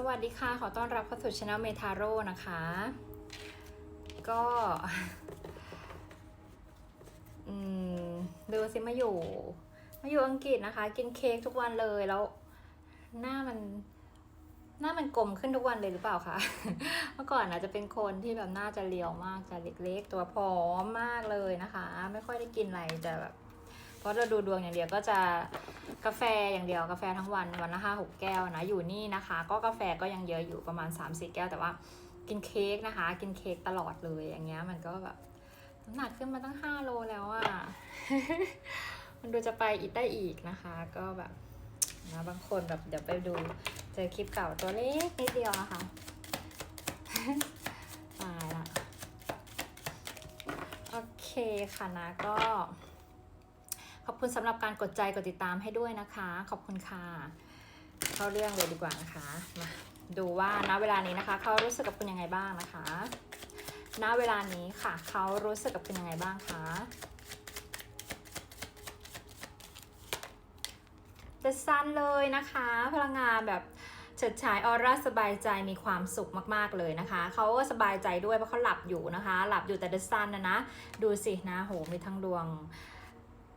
สวัสดีค่ะ ขอต้อนรับเข้าสู่ช anel เมทาโร่นะคะ ก็ดูสิมาอยู่ มาอยู่อังกฤษนะคะ กินเค้กทุกวันเลยแล้ว หน้ามัน หน้ามันกลมขึ้นทุกวันเลยหรือเปล่าคะ เมื่อก่อนอาจจะเป็นคนที่แบบหน้าจะเรียวมากจะเล็กๆ ตัวผอมมากเลยนะคะ ไม่ค่อยได้กินอะไรจะแบบเพราะเราดูดวงอย่างเดียวก็จะ กาแฟอย่างเดียวกาแฟทั้งวันวันละห้าหกแก้วนะอยู่นี่นะคะ ก็กาแฟก็ยังเยอะอยู่ประมาณ3ามสี่แก้ว แต่ว่ากินเค้กนะคะ กินเค้กตลอดเลยอย่างเงี้ยมันก็แบบน้ำหนักขึ้นมาตั้ง5โลแล้วอะ่ะมันดูจะไปอีกได้อีกนะคะ ก็แบบนะบางคนแบบเดี๋ยวไปดูเจอคลิปเก่าตัวเล็กนิดเดียวนะคะตายละโอเคค่ะนะก็ ขอบคุณสำหรับการกดใจกดติดตามให้ด้วยนะคะ ขอบคุณค่ะเข้าเรื่องเลยดีกว่านะคะมาดูว่าณเวลานี้นะคะ เขารู้สึกกับคุณยังไงบ้างนะคะณเวลานี้ค่ะ เขารู้สึกกับคุณยังไงบ้างคะ The Sun เลยนะคะ พลังงานแบบเฉิดฉายออร่าสบายใจมีความสุขมากๆเลยนะคะ เขาก็สบายใจด้วยเพราะเขาหลับอยู่นะคะ หลับอยู่แต่ The Sun นะนะ ดูสินะโหมีทั้งดวง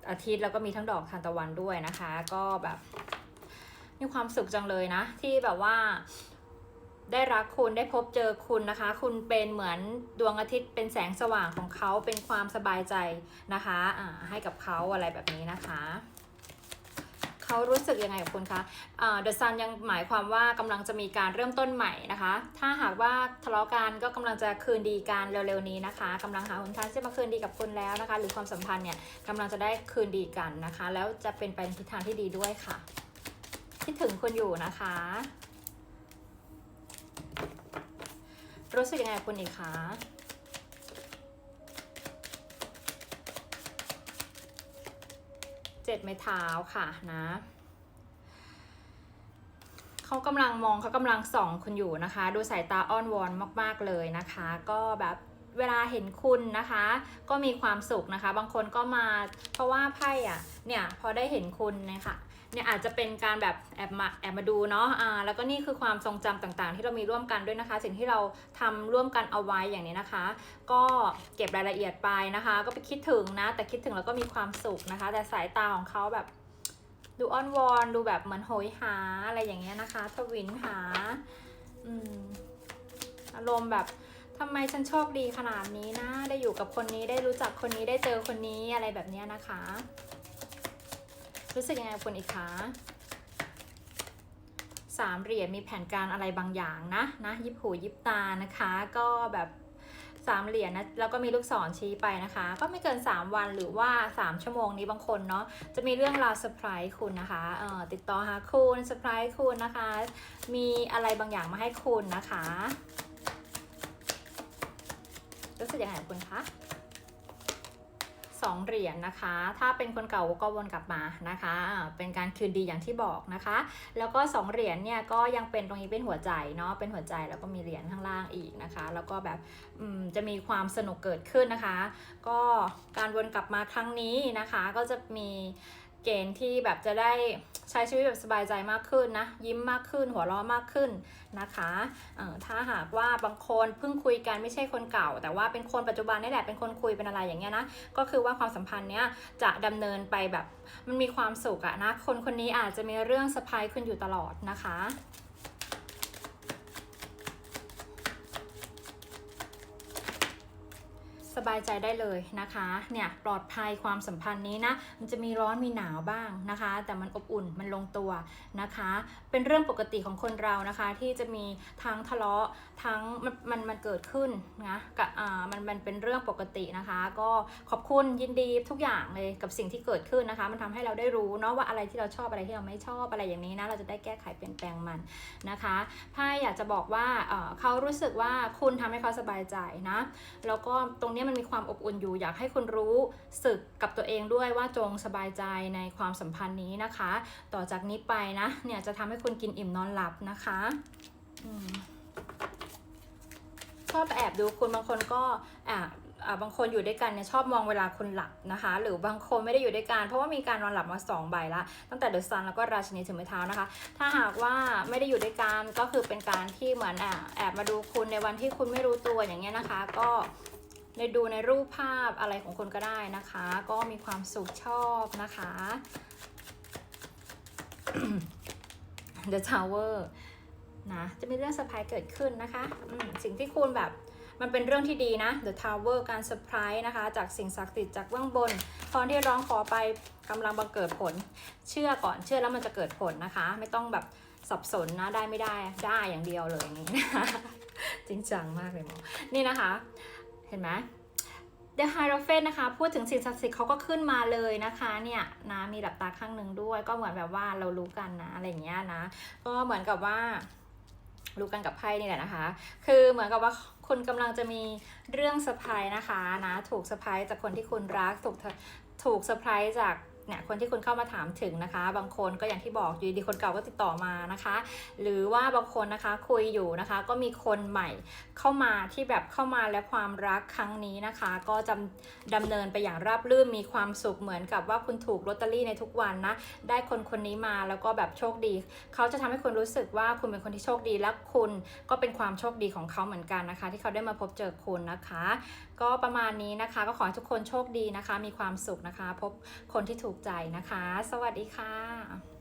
อาทิตย์แล้วก็มีทั้งดอกทานตะวันด้วยนะคะ ก็แบบมีความสุขจังเลยนะ ที่แบบว่าได้รักคุณได้พบเจอคุณนะคะ คุณเป็นเหมือนดวงอาทิตย์เป็นแสงสว่างของเขาเป็นความสบายใจนะคะให้กับเขาอะไรแบบนี้นะคะ เขารู้สึกยังไงกับคุณคะเดอะซันยังหมายความว่ากำลังจะมีการเริ่มต้นใหม่นะคะ ถ้าหากว่าทะเลาะกันก็กำลังจะคืนดีกันเร็วๆนี้นะคะกำลังหาหนทางที่จะมาคืนดีกับคุณแล้วนะคะ หรือความสัมพันธ์เนี่ยกำลังจะได้คืนดีกันนะคะ แล้วจะเป็นไปในทิศทางที่ดีด้วยค่ะคิดถึงคุณอยู่นะคะ รู้สึกยังไงกับคุณอีกคะ เจ็ดไม้เท้าค่ะนะเขากำลังมองเขากำลังส่องคุณอยู่นะคะ ดูสายตาอ้อนวอนมาก ๆ เลยนะคะ ก็แบบเวลาเห็นคุณนะคะ ก็มีความสุขนะคะ บางคนก็มาเพราะว่าไพ่อะเนี่ยพอได้เห็นคุณนะคะ เนี่ยอาจจะเป็นการแบบแอบมาแอบมาดูเนาะอ่าแล้วก็นี่คือความทรงจำต่างๆ ที่เรามีร่วมกันด้วยนะคะ สิ่งที่เราทำร่วมกันเอาไว้อย่างนี้นะคะ ก็เก็บรายละเอียดไปนะคะ ก็ไปคิดถึงนะ แต่คิดถึงแล้วก็มีความสุขนะคะ แต่สายตาของเขาแบบดูอ้อนวอนดูแบบเหมือนโหยหาอะไรอย่างเงี้ยนะคะทวินหาอืมอารมณ์แบบทำไมฉันโชคดีขนาดนี้นะ ได้อยู่กับคนนี้ได้รู้จักคนนี้ได้เจอคนนี้อะไรแบบเนี้ยนะคะ รู้สึกยังไงคุณอีกคะสามเหรียญมีแผนการอะไรบางอย่างนะนะยิบหูยิบตานะคะ ก็แบบสามเหรียญนะแล้วก็มีลูกศรชี้ไปนะคะ ก็ไม่เกิน 3 วันหรือว่า 3 ชั่วโมงนี้บางคนเนาะจะมีเรื่องราวเซอร์ไพรส์คุณนะคะเอ่อติดต่อหาคุณเซอร์ไพรส์คุณนะคะ มีอะไรบางอย่างมาให้คุณนะคะรู้สึกยังไงคุณคะ สองเหรียญนะคะ ถ้าเป็นคนเก่าก็วนกลับมานะคะ เป็นการคืนดีอย่างที่บอกนะคะ แล้วก็สองเหรียญเนี่ยก็ยังเป็นตรงนี้เป็นหัวใจเนาะ เป็นหัวใจแล้วก็มีเหรียญข้างล่างอีกนะคะ แล้วก็แบบจะมีความสนุกเกิดขึ้นนะคะ ก็การวนกลับมาครั้งนี้นะคะ ก็จะมี เกณฑ์ที่แบบจะได้ใช้ชีวิตแบบสบายใจมากขึ้นนะ ยิ้มมากขึ้นหัวเราะมากขึ้นนะคะเออถ้าหากว่าบางคนเพิ่งคุยกันไม่ใช่คนเก่า แต่ว่าเป็นคนปัจจุบันนี่แหละเป็นคนคุยเป็นอะไรอย่างเงี้ยนะก็คือว่าความสัมพันธ์เนี้ยจะดำเนินไปแบบมันมีความสุขอะนะคนคนนี้อาจจะมีเรื่องสะพายขึ้นอยู่ตลอดนะคะ สบายใจได้เลยนะคะเนี่ยปลอดภัยความสัมพันธ์นี้นะมันจะมีร้อนมีหนาวบ้างนะคะ แต่มันอบอุ่นมันลงตัวนะคะ เป็นเรื่องปกติของคนเรานะคะ ที่จะมีทั้งทะเลาะทั้งมันมันมันเกิดขึ้นนะกับอ่ามันมันเป็นเรื่องปกตินะคะ ก็ขอบคุณยินดีทุกอย่างเลยกับสิ่งที่เกิดขึ้นนะคะ มันทำให้เราได้รู้เนาะว่าอะไรที่เราชอบอะไรที่เราไม่ชอบอะไรอย่างนี้นะเราจะได้แก้ไขเปลี่ยนแปลงมันนะคะไพ่อยากจะบอกว่าเออเขารู้สึกว่าคุณทำให้เขาสบายใจนะแล้วก็ตรงนี้มันมีความอบอุ่นอยู่ อยากให้คุณรู้สึกกับตัวเองด้วยว่าจงสบายใจในความสัมพันธ์นี้นะคะ ต่อจากนี้ไปนะ เนี่ยจะทำให้คุณกินอิ่มนอนหลับนะคะอชอบแอบดูคุณบางคนก็อะอ่าบางคนอยู่ด้วยกันเนี่ยชอบมองเวลาคุณหลับนะคะ หรือบางคนไม่ได้อยู่ด้วยกันเพราะว่ามีการนอนหลับมาสองใบละตั้งแต่เดอะซันแล้วก็ราชินีถือไม้เท้านะคะ ถ้าหากว่าไม่ได้อยู่ด้วยกันก็คือเป็นการที่เหมือนอะแอบมาดูคุณในวันที่คุณไม่รู้ตัวอย่างเงี้ยนะคะ ก็ ในดูในรูปภาพอะไรของคุณก็ได้นะคะ ก็มีความสุขชอบนะคะ The Tower นะจะมีเรื่องเซอร์ไพรส์เกิดขึ้นนะคะสิ่งที่คุณแบบมันเป็นเรื่องที่ดีนะ The Tower การเซอร์ไพรส์นะคะ จากสิ่งศักดิ์สิทธิ์จากเบื้องบนพรที่ร้องขอไปกำลังบังเกิดผล เชื่อก่อนเชื่อแล้วมันจะเกิดผลนะคะ ไม่ต้องแบบสับสนนะได้ไม่ได้ได้อย่างเดียวเลยอย่างนี้นะคะจริงจังมากเลยหมอนี่นะคะ เห็นไหม The Hierophant นะคะ พูดถึงสิ่งศักดิ์สิทธิ์เขาก็ขึ้นมาเลยนะคะเนี่ยนะมีหลับตาข้างหนึ่งด้วย ก็เหมือนแบบว่าเรารู้กันนะอะไรอย่างเงี้ยนะ ก็เหมือนกับว่ารู้กันกับไพ่นี่แหละนะคะ คือเหมือนกับว่าคุณกำลังจะมีเรื่องเซอร์ไพรส์นะคะนะ ถูกเซอร์ไพรส์จากคนที่คุณรัก ถูกถูกเซอร์ไพรส์จาก เนี่ยคนที่คุณเข้ามาถามถึงนะคะ บางคนก็อย่างที่บอกอยู่ดีคนเก่าก็ติดต่อมานะคะ หรือว่าบางคนนะคะคุยอยู่นะคะ ก็มีคนใหม่เข้ามาที่แบบเข้ามาและความรักครั้งนี้นะคะ ก็จำดำเนินไปอย่างราบรื่นมีความสุขเหมือนกับว่าคุณถูกลอตเตอรี่ในทุกวันนะได้คนคนนี้มาแล้วก็แบบโชคดี เขาจะทำให้คุณรู้สึกว่าคุณเป็นคนที่โชคดีและคุณก็เป็นความโชคดีของเขาเหมือนกันนะคะ ที่เขาได้มาพบเจอคุณนะคะ ก็ประมาณนี้นะคะ ก็ขอให้ทุกคนโชคดีนะคะ มีความสุขนะคะ พบคนที่ถูกใจนะคะ สวัสดีค่ะ